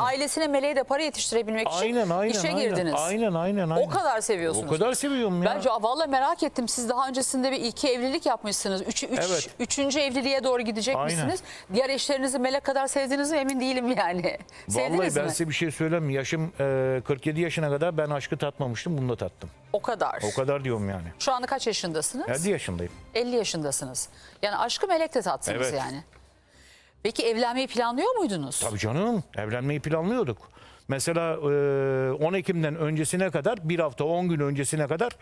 Ailesine meleğe de para yetiştirebilmek için Aynen aynen. işe aynen. girdiniz. Aynen aynen aynen. O kadar seviyorsunuz. O kadar seviyorum ya. Bence vallahi merak ettim. Siz daha öncesinde bir iki evlilik yapmışsınız. Üç, üç, Evet. Üçüncü evliliğe doğru gidecek Aynen. misiniz? Diğer eşlerinizi melek kadar sevdiniz mi emin değilim yani. Sevdiniz Vallahi ben mi? size bir şey söyleyeyim mi? Yaşım e, 47 yaşına kadar ben aşkı tatmamıştım. Bunu da tattım. O kadar. O kadar diyorum yani. Şu anda kaç yaşındasınız? 50 yaşındayım. 50 yaşındasınız. Yani aşkı melek de tatsınız Evet. yani. Peki evlenmeyi planlıyor muydunuz? Tabii canım. Evlenmeyi planlıyorduk. Mesela e, 10 Ekim'den öncesine kadar bir hafta 10 gün öncesine kadar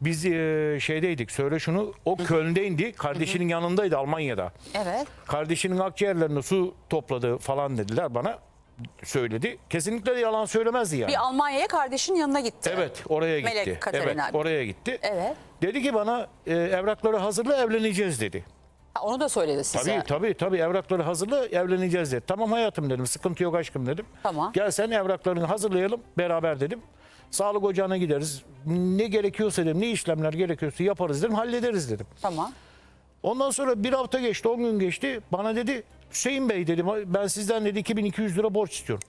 biz e, şeydeydik. Söyle şunu. O Köln'deydi. Kardeşinin yanındaydı Almanya'da. Evet. Kardeşinin akciğerlerine su topladı falan dediler bana. Söyledi. Kesinlikle de yalan söylemezdi yani. Bir Almanya'ya kardeşin yanına gitti. Evet oraya gitti. Melek Katerina. Evet oraya gitti. Evet. Dedi ki bana e, evrakları hazırla evleneceğiz dedi. Onu da söyledi size. Tabii tabii tabii evrakları hazırla evleneceğiz dedi. Tamam hayatım dedim sıkıntı yok aşkım dedim. Tamam. Gel sen evraklarını hazırlayalım beraber dedim. Sağlık ocağına gideriz. Ne gerekiyorsa dedim ne işlemler gerekiyorsa yaparız dedim hallederiz dedim. Tamam. Ondan sonra bir hafta geçti 10 gün geçti. Bana dedi Hüseyin Bey dedim ben sizden dedi 2200 lira borç istiyorum.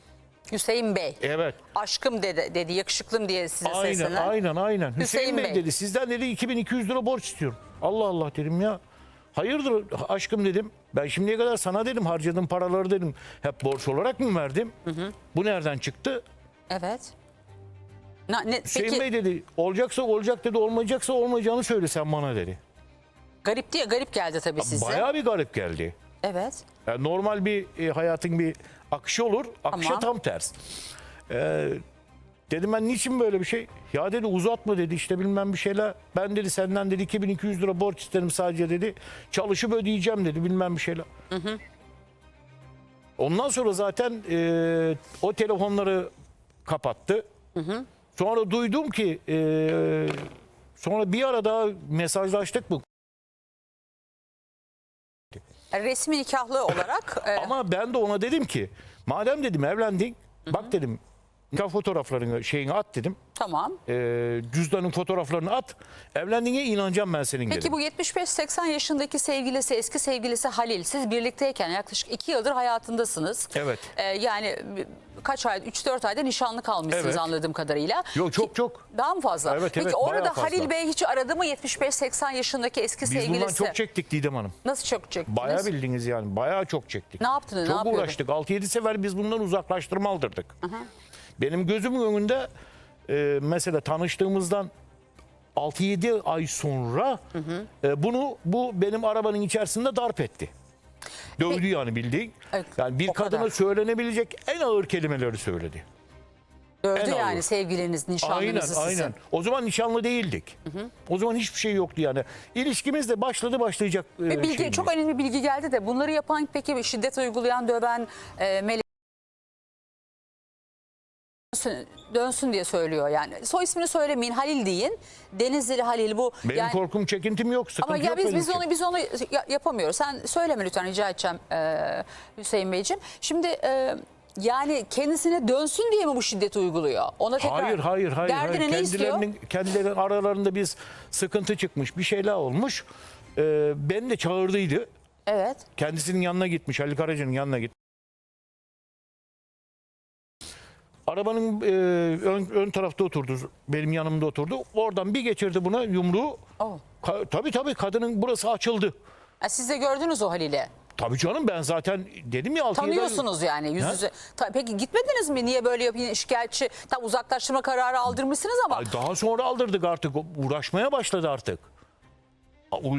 Hüseyin Bey. Evet. Aşkım dedi, dedi yakışıklım diye size Aynen seslenen. aynen aynen. Hüseyin, Hüseyin Bey, Bey. dedi sizden dedi 2200 lira borç istiyorum. Allah Allah dedim ya. Hayırdır aşkım dedim. Ben şimdiye kadar sana dedim harcadığım paraları dedim. Hep borç olarak mı verdim? Bu nereden çıktı? Evet. Na, ne, Hüseyin peki Bey dedi olacaksa olacak dedi olmayacaksa olmayacağını söyle sen bana dedi. garip diye garip geldi tabii size. Bayağı bir garip geldi. Evet. Yani normal bir e, hayatın bir akışı olur. Akışa Tamam. tam ters. Ee, dedim ben niçin böyle bir şey? Ya dedi uzatma dedi işte bilmem bir şeyler. Ben dedi senden dedi 2200 lira borç isterim sadece dedi. Çalışıp ödeyeceğim dedi bilmem bir şeyler. Ondan sonra zaten e, o telefonları kapattı. Sonra duydum ki e, sonra bir ara daha mesajlaştık mı? Resmi nikahlı olarak e, Ama ben de ona dedim ki madem dedim evlendin bak dedim nikah fotoğraflarını şeyini at dedim. tamam. E, cüzdanın fotoğraflarını at. Evlendiğine inanacağım ben senin Peki dedim. bu 75-80 yaşındaki sevgilisi, eski sevgilisi Halil, siz birlikteyken yaklaşık 2 yıldır hayatındasınız. Evet. E, yani kaç ay, 3-4 ayda nişanlı kalmışsınız Evet. anladığım kadarıyla. Yok çok çok. Daha mı fazla? Evet, Peki evet, orada bayağı fazla. Halil Bey hiç aradı mı 75-80 yaşındaki eski Biz sevgilisi? bundan çok çektik Didem Hanım. Nasıl çok çektiniz? Bayağı bildiniz yani. Bayağı çok çektik. Ne yaptınız, ne Çok yapıyordun? uğraştık. 6-7 sefer biz bundan uzaklaştırma aldırdık. Benim gözümün önünde e, mesela tanıştığımızdan 6-7 ay sonra e, bunu bu benim arabanın içerisinde darp etti. Dövdü yani bildiğin. Evet, Yani bir kadına kadar. söylenebilecek en ağır kelimeleri söyledi. Dövdü En yani ağır. sevgiliniz, nişanlınızı Aynen sizin. aynen. O zaman nişanlı değildik. O zaman hiçbir şey yoktu yani. İlişkimiz de başladı başlayacak e, Bir bilgi, çok önemli bilgi geldi de bunları yapan peki şiddet uygulayan, döven e, melek dönsün, dönsün diye söylüyor yani. Soy ismini söylemeyin Halil deyin. Denizli Halil bu. Benim yani, korkum çekintim yok. Sıkıntı ama ya yok biz biz için. onu biz onu ya- yapamıyoruz. Sen söyleme lütfen rica edeceğim e, Hüseyin Beyciğim. Şimdi e, yani kendisine dönsün diye mi bu şiddeti uyguluyor? Ona tekrar Hayır hayır hayır. Derdine hayır. ne istiyor? Kendilerinin, kendilerinin aralarında biz sıkıntı çıkmış bir şeyler olmuş. Ee, beni de çağırdıydı. Evet. Kendisinin yanına gitmiş. Ali Karaca'nın yanına gitmiş. Arabanın e, ön, ön tarafta oturdu. Benim yanımda oturdu. Oradan bir geçirdi buna yumruğu. Oh. Ka- tabii tabii kadının burası açıldı. Ha, siz de gördünüz o Halil'i. Tabii canım ben zaten dedim ya 6 Tanıyorsunuz yani yüz Ha? yüze. Ta- Peki gitmediniz mi? Niye böyle yapayım şikayetçi? Tam uzaklaştırma kararı aldırmışsınız ama Ay daha sonra aldırdık artık. Uğraşmaya başladı artık.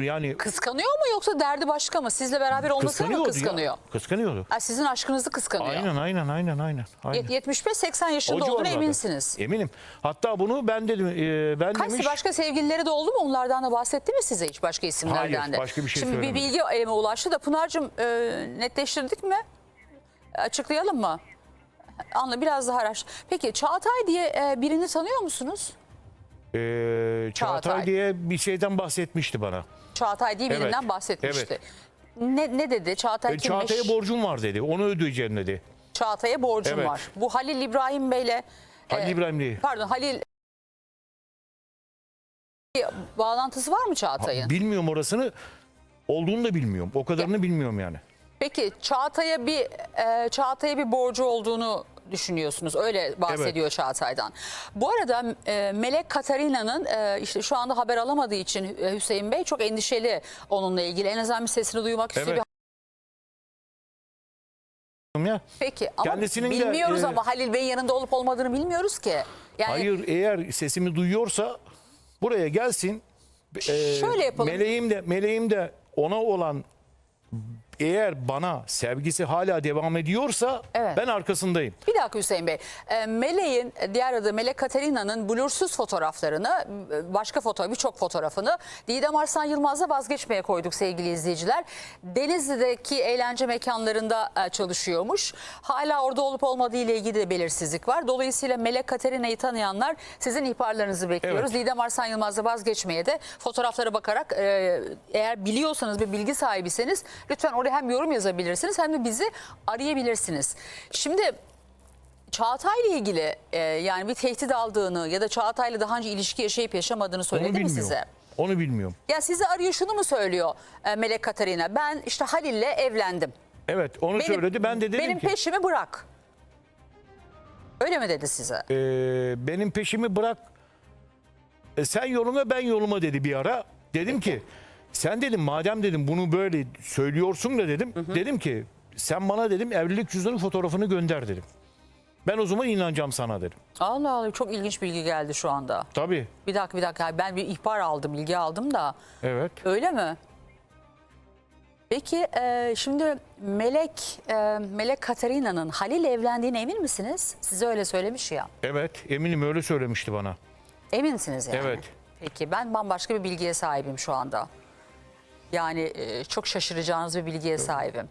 Yani kıskanıyor mu yoksa derdi başka mı? Sizle beraber olmasını mı kıskanıyordu kıskanıyor? ya. Kıskanıyordu. Ha, sizin aşkınızı kıskanıyor. Aynen aynen aynen aynen. aynen. Yet- 75-80 yaşında olduğuna civarlarda. eminsiniz. Eminim. Hatta bunu ben dedim e, ben Kaç demiş başka sevgilileri de oldu mu? Onlardan da bahsetti mi size hiç başka isimlerden Hayır, de? başka bir şey Şimdi bir söylemedi. bilgi elime ulaştı da Pınar'cığım e, netleştirdik mi? Açıklayalım mı? Anla biraz daha araş. Peki Çağatay diye e, birini tanıyor musunuz? E, Çağatay, Çağatay. diye bir şeyden bahsetmişti bana. Çağatay diye birinden Evet, bahsetmişti. evet. Ne, ne dedi? Çağatay E, kimmiş? Çağatay'a borcum var dedi. Onu ödeyeceğim dedi. Çağatay'a borcum Evet. var. Bu Halil İbrahim Bey'le Halil e, İbrahim değil. pardon Halil Bir bağlantısı var mı Çağatay'ın? Bilmiyorum orasını. Olduğunu da bilmiyorum. O kadarını bilmiyorum yani. Peki Çağatay'a bir e, Çağatay'a bir borcu olduğunu düşünüyorsunuz. Öyle bahsediyor Çağatay'dan. Bu arada e, Melek Katarina'nın e, işte şu anda haber alamadığı için e, Hüseyin Bey çok endişeli onunla ilgili. En azından bir sesini duymak istiyor. Evet. ya. Peki ama Kendisinin de, bilmiyoruz e, ama Halil Bey'in yanında olup olmadığını bilmiyoruz ki. Yani Hayır eğer sesimi duyuyorsa buraya gelsin. Ee, Şöyle yapalım. Meleğim de meleğim de ona olan eğer bana sevgisi hala devam ediyorsa Evet. ben arkasındayım. Bir dakika Hüseyin Bey. E, Meleğin diğer adı Melek Katerina'nın blursuz fotoğraflarını, e, başka foto, birçok fotoğrafını Didem Arslan Yılmaz'la vazgeçmeye koyduk sevgili izleyiciler. Denizli'deki eğlence mekanlarında e, çalışıyormuş. Hala orada olup olmadığı ile ilgili de belirsizlik var. Dolayısıyla Melek Katerina'yı tanıyanlar sizin ihbarlarınızı bekliyoruz. Didem Arslan Yılmaz'la vazgeçmeye de fotoğraflara bakarak e, eğer biliyorsanız ve bilgi sahibiyseniz lütfen oraya hem yorum yazabilirsiniz hem de bizi arayabilirsiniz. Şimdi Çağatay'la ilgili e, yani bir tehdit aldığını ya da Çağatay'la daha önce ilişki yaşayıp yaşamadığını söyledi mi bilmiyorum. size? Onu bilmiyorum. Ya sizi arıyor şunu mu söylüyor e, Melek Katarina? Ben işte Halil'le evlendim. Evet onu Benim- söyledi. Ben de dedim Benim ki peşimi bırak. Öyle mi dedi size? e, benim peşimi bırak. E, sen yoluna ben yoluma dedi bir ara. Dedim ki sen dedim madem dedim bunu böyle söylüyorsun da dedim. Dedim ki sen bana dedim evlilik cüzdanı fotoğrafını gönder dedim. Ben o zaman inanacağım sana dedim. Allah Allah çok ilginç bilgi geldi şu anda. Tabii. Bir dakika bir dakika ben bir ihbar aldım, bilgi aldım da. Evet. Öyle mi? Peki e, şimdi Melek e, Melek Katarina'nın Halil evlendiğine emin misiniz? Size öyle söylemiş ya. Evet eminim öyle söylemişti bana. Eminsiniz yani. Evet. Peki ben bambaşka bir bilgiye sahibim şu anda. Yani e, çok şaşıracağınız bir bilgiye sahibim.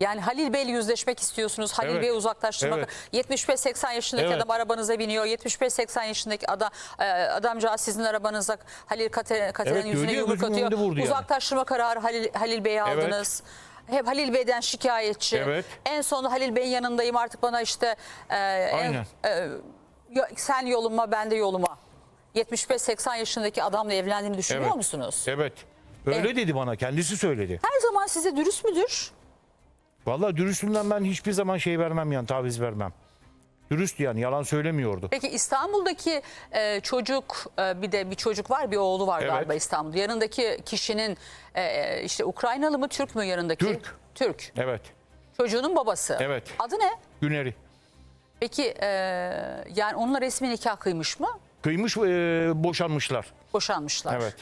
Yani Halil Bey'le yüzleşmek istiyorsunuz. Halil Evet. Bey'i uzaklaştırmak. Evet. 75-80 yaşındaki Evet. adam arabanıza biniyor. 75-80 yaşındaki adam, e, adamcağız sizin arabanıza Halil Kate- Katerina Evet, yüzüne diyor ya, yumruk gözümün atıyor. önünde vurdu yani. Uzaklaştırma kararı Halil, Halil Bey'e Evet. aldınız. Hep Halil Bey'den şikayetçi. Evet. En son Halil Bey'in yanındayım artık bana işte e, en- Aynen. e, yo- sen yoluma ben de yoluma. 75-80 yaşındaki adamla evlendiğini düşünüyor Evet. musunuz? Evet. Öyle Evet. dedi bana. Kendisi söyledi. Her zaman size dürüst müdür? Vallahi dürüstlüğümden ben hiçbir zaman şey vermem yani taviz vermem. Dürüst yani yalan söylemiyordu. Peki İstanbul'daki e, çocuk e, bir de bir çocuk var bir oğlu var Evet. galiba İstanbul'da. Yanındaki kişinin e, işte Ukraynalı mı Türk mü yanındaki? Türk. Türk. Evet. Çocuğunun babası. Evet. Adı ne? Güneri. Peki e, yani onunla resmi nikah kıymış mı? Kıymış e, boşanmışlar. Boşanmışlar. Evet.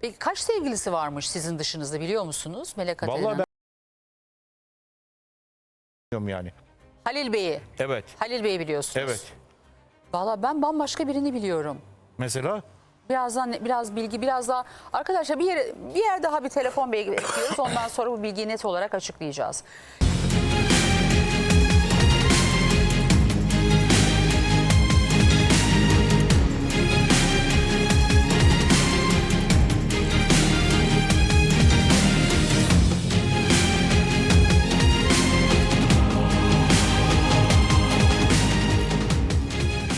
Peki kaç sevgilisi varmış sizin dışınızda biliyor musunuz Melek Vallahi ben bilmiyorum yani. Halil Bey'i. Evet. Halil Bey'i biliyorsunuz. Evet. Valla ben bambaşka birini biliyorum. Mesela Birazdan biraz bilgi biraz daha arkadaşlar bir yere bir yer daha bir telefon bilgi bekliyoruz. Ondan sonra bu bilgiyi net olarak açıklayacağız.